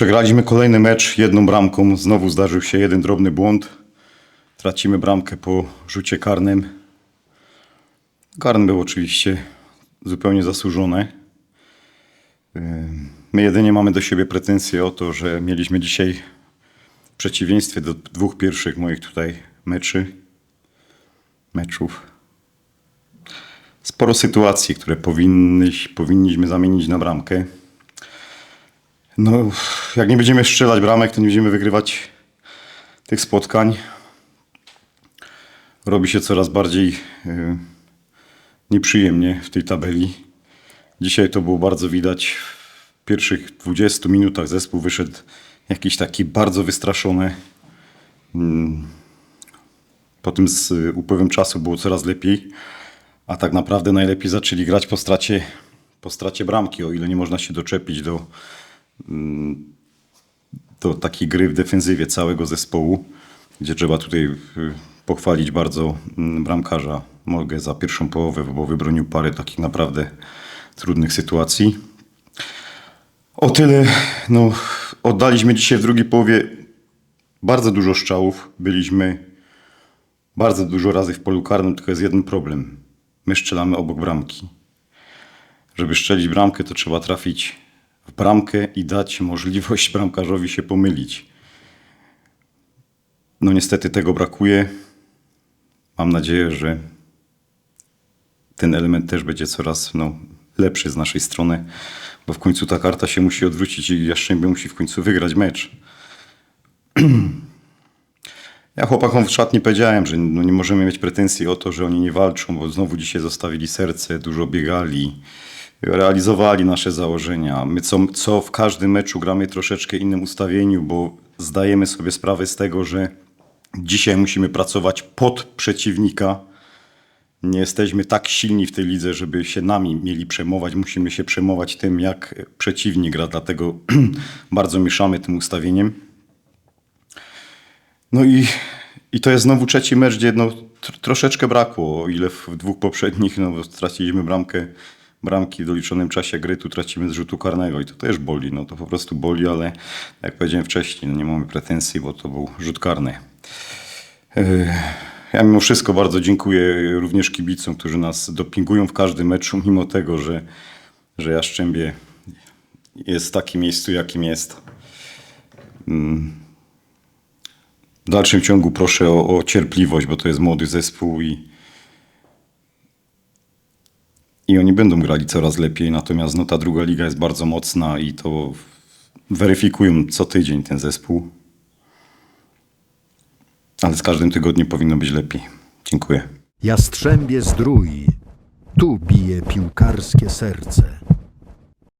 Przegraliśmy kolejny mecz jedną bramką. Znowu zdarzył się jeden drobny błąd. Tracimy bramkę po rzucie karnym. Karny był oczywiście zupełnie zasłużony. Yy, My jedynie mamy do siebie pretensje o to, że mieliśmy dzisiaj w przeciwieństwie do dwóch pierwszych moich tutaj meczy, meczów, sporo sytuacji, które powinny, powinniśmy zamienić na bramkę. No, jak nie będziemy strzelać bramek, to nie będziemy wygrywać tych spotkań. Robi się coraz bardziej yy, nieprzyjemnie w tej tabeli. Dzisiaj to było bardzo widać. W pierwszych 20 minutach zespół wyszedł jakiś taki bardzo wystraszony. Mm. Potem z y, upływem czasu było coraz lepiej, a tak naprawdę najlepiej zaczęli grać po stracie, po stracie bramki, o ile nie można się doczepić do, do takiej gry w defensywie całego zespołu, gdzie trzeba tutaj y, pochwalić bardzo mm, bramkarza Mogę za pierwszą połowę, bo wybronił parę takich naprawdę trudnych sytuacji. O tyle, no, oddaliśmy dzisiaj w drugiej połowie bardzo dużo strzałów. Byliśmy bardzo dużo razy w polu karnym, tylko jest jeden problem. My strzelamy obok bramki. Żeby strzelić bramkę, to trzeba trafić w bramkę i dać możliwość bramkarzowi się pomylić. No niestety tego brakuje. Mam nadzieję, że ten element też będzie coraz no, lepszy z naszej strony, bo w końcu ta karta się musi odwrócić i Jastrzębie musi w końcu wygrać mecz. Ja chłopakom w szatni powiedziałem, że no nie możemy mieć pretensji o to, że oni nie walczą, bo znowu dzisiaj zostawili serce, dużo biegali, realizowali nasze założenia. My co, co w każdym meczu gramy troszeczkę innym ustawieniu, bo zdajemy sobie sprawę z tego, że dzisiaj musimy pracować pod przeciwnika. Nie jesteśmy tak silni w tej lidze, żeby się nami mieli przejmować. Musimy się przejmować tym, jak przeciwnik gra, dlatego bardzo mieszamy tym ustawieniem. No i, i to jest znowu trzeci mecz, gdzie no, tr- troszeczkę brakło, o ile w dwóch poprzednich no, straciliśmy bramkę, bramki w doliczonym czasie gry, tu tracimy z rzutu karnego i to też boli, no to po prostu boli, ale jak powiedziałem wcześniej, no, nie mamy pretensji, bo to był rzut karny. Yy, Ja mimo wszystko bardzo dziękuję również kibicom, którzy nas dopingują w każdym meczu, mimo tego, że, że Jaszczębie jest w takim miejscu, jakim jest. W dalszym ciągu proszę o, o cierpliwość, bo to jest młody zespół i, i oni będą grali coraz lepiej. Natomiast no, ta druga liga jest bardzo mocna i to weryfikują co tydzień ten zespół. Ale z każdym tygodniem powinno być lepiej. Dziękuję. Jastrzębie Zdrój. Tu bije piłkarskie serce.